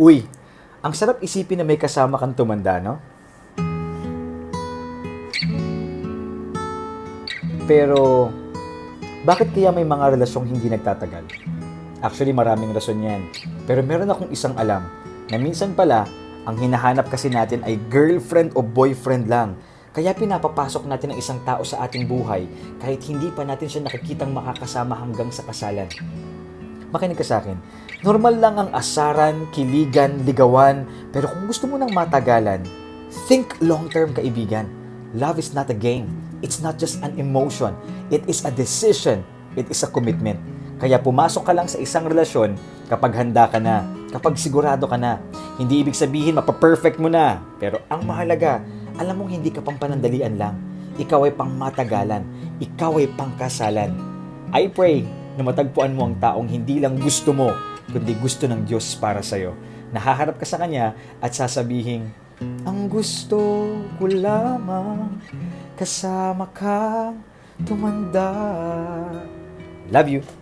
Uy, ang sarap isipin na may kasama kang tumanda, no? Pero, bakit kaya may mga relasyong hindi nagtatagal? Actually, maraming rason yan. Pero meron akong isang alam na minsan pala, ang hinahanap kasi natin ay girlfriend o boyfriend lang. Kaya pinapapasok natin ang isang tao sa ating buhay kahit hindi pa natin siya nakikitang makakasama hanggang sa kasalan. Makinig ka sa akin. Normal lang ang asaran, kiligan, ligawan, pero kung gusto mo ng matagalan, think long-term kaibigan. Love is not a game. It's not just an emotion. It is a decision. It is a commitment. Kaya pumasok ka lang sa isang relasyon kapag handa ka na, kapag sigurado ka na. Hindi ibig sabihin mapaperfect mo na. Pero ang mahalaga, alam mong hindi ka pang panandalian lang. Ikaw ay pang matagalan. Ikaw ay pang kasalan. I pray na matagpuan mo ang taong hindi lang gusto mo, kundi gusto ng Diyos para sa'yo. Nahaharap ka sa Kanya at sasabihin, Ang gusto ko lamang kasama ka tumanda. Love you.